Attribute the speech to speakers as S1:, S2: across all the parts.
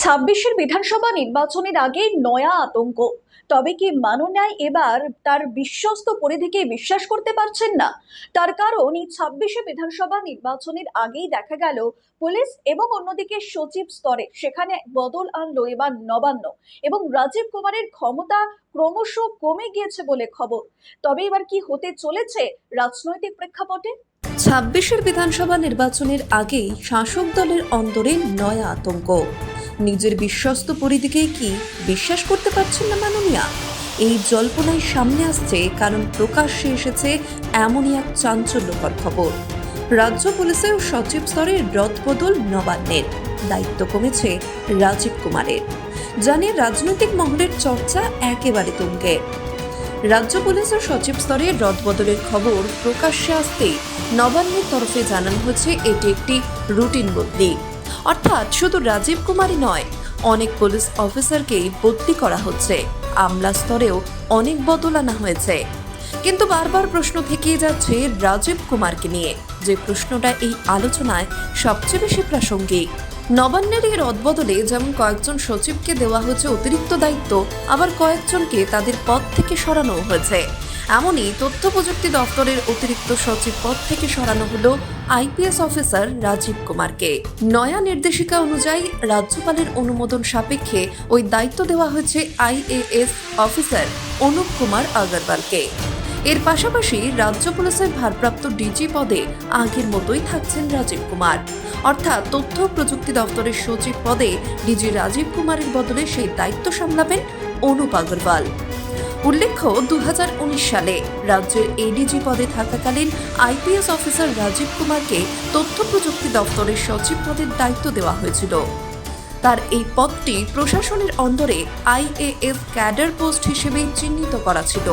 S1: ছাব্বিশের বিধানসভা নির্বাচনের আগে নয়া আতঙ্ক। তবে কি মাননায় এবার তার বিশ্বস্ত পরিধিকে বিশ্বাস করতে পারছেন না? তার কারণ, এই ছাব্বিশে বিধানসভা নির্বাচনের আগেই দেখা গেল পুলিশ এবং অন্যদিকে সচিব স্তরে সেখানে বদল আনলো এবার নবান্ন এবং রাজীব কুমারের ক্ষমতা ক্রমশ কমে গিয়েছে বলে খবর। তবে এবার কি হতে চলেছে রাজনৈতিক প্রেক্ষাপটে?
S2: ছাব্বিশের বিধানসভা নির্বাচনের আগেই শাসক দলের অন্তরে নয়া আতঙ্ক। নিজের বিশ্বস্ত পরিধিকেই কি বিশ্বাস করতে পারছেন না মাননীয়া? এই জল্পনায় সামনে আসছে, কারণ প্রকাশ্যে এসেছে এমনই এক চাঞ্চল্যকর খবর। রাজ্য পুলিশের সচিব স্তরের রদবদল নবান্নের। দায়িত্ব কমেছে রাজীব কুমারের। জানিয়ে রাজনৈতিক মহলের চর্চা একেবারে তুঙ্গে। রাজ্য পুলিশের সচিব স্তরে রদবদলের খবর প্রকাশ্যে আসতেই নবান্নের তরফে জানানো হয়েছে এটি একটি রুটিন বদলি। অর্থাৎ শুধু রাজীব কুমারই নয়, অনেক পুলিশ অফিসারকেই বদলি করা হচ্ছে। আমলা স্তরেও অনেক বদল আনা হয়েছে। কিন্তু বারবার প্রশ্ন থেকেই যাচ্ছে রাজীব কুমারকে নিয়ে, যে প্রশ্নটা এই আলোচনায় সবচেয়ে বেশি প্রাসঙ্গিক। নবান্নের এই রদবদলে যেমন কয়েকজন সচিবকে দেওয়া হয়েছে অতিরিক্ত দায়িত্ব, আবার কয়েকজনকে তাদের পদ থেকে সরানো হয়েছে। এমনই তথ্য প্রযুক্তি দপ্তরের অতিরিক্ত সচিব পদ থেকে সরানো হলো আইপিএস অফিসার রাজীব কুমারকে। নয়া নির্দেশিকা অনুযায়ী রাজ্যপালের অনুমোদন সাপেক্ষে ওই দায়িত্ব দেওয়া হয়েছে আইএএস অফিসার অনুপ কুমার আগরওয়ালকে। এর পাশাপাশি রাজ্য পুলিশের ভারপ্রাপ্ত ডিজি পদে আগের মতোই থাকছেন রাজীব কুমার। অর্থাৎ তথ্য প্রযুক্তি দপ্তরের সচিব পদে ডিজি রাজীব কুমারের বদলে সেই দায়িত্ব সামলাবেন অনুপ আগরওয়াল। উল্লেখ্য দু হাজার উনিশ সালে রাজ্যের এডিজি পদে থাকাকালীন আইপিএস অফিসার রাজীব কুমারকে তথ্য প্রযুক্তি দপ্তরের সচিব পদের দায়িত্ব দেওয়া হয়েছিল। তার এই পদটি প্রশাসনের অন্দরে আইএএস ক্যাডার পোস্ট হিসেবে চিহ্নিত করা ছিল।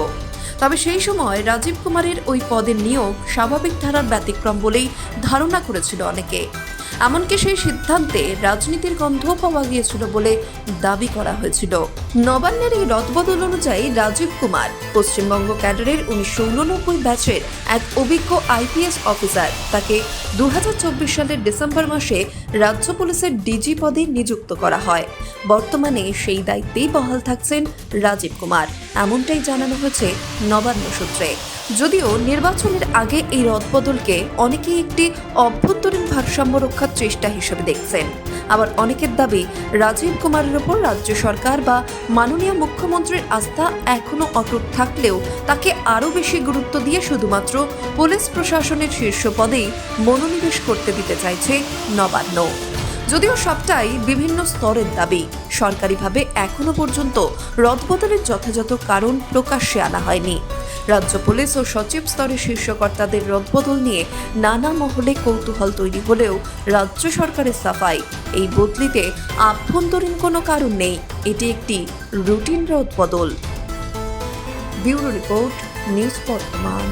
S2: তবে সেই সময় রাজীব কুমারের ওই পদের নিয়োগ স্বাভাবিক ধারার ব্যতিক্রম বলেই ধারণা করেছিল অনেকে। এমনকি সেই সিদ্ধান্তে রাজনীতির গন্ধ পাওয়া গিয়েছিল বলে দাবি করা হয়েছিল। নবান্নের এই রদবদল অনুযায়ী রাজীব কুমার পশ্চিমবঙ্গ ক্যাডারের উনিশশো উননব্বই ব্যাচের এক অভিজ্ঞ আইপিএস অফিসার। তাকে দু হাজার চব্বিশ সালের ডিসেম্বর মাসে রাজ্য পুলিশের ডিজি পদে নিযুক্ত করা হয়। বর্তমানে সেই দায়িত্বেই বহাল থাকছেন রাজীব কুমার। এমনটাই জানানো হয়েছে নবান্ন সূত্রে। যদিও নির্বাচনের আগে এই রদবদলকে অনেকেই একটি অভ্যন্তরীণ ভারসাম্য রক্ষার চেষ্টা হিসেবে দেখছেন। আবার অনেকের দাবি, রাজীব কুমারের ওপর রাজ্য সরকার বা মাননীয় মুখ্যমন্ত্রীর আস্থা এখনও অটুট থাকলেও তাকে আরও বেশি গুরুত্ব দিয়ে শুধুমাত্র পুলিশ প্রশাসনের শীর্ষ পদেই মনোনিবেশ করতে দিতে চাইছে নবান্ন। যদিও সবটাই বিভিন্ন স্তরের দাবি, সরকারিভাবে এখনও পর্যন্ত রদবদলের যথাযথ কারণ প্রকাশ্যে আনা হয়নি। রাজ্য পুলিশ ও সচিব স্তরের শীর্ষকর্তাদের রদবদল নিয়ে নানা মহলে কৌতূহল তৈরি হলেও রাজ্য সরকারের সাফাই, এই বদলিতে আভ্যন্তরীণ কোনো কারণ নেই। এটি একটি রুটিন রদবদল ব্যুরো রিপোর্ট, নিউজ বর্তমান।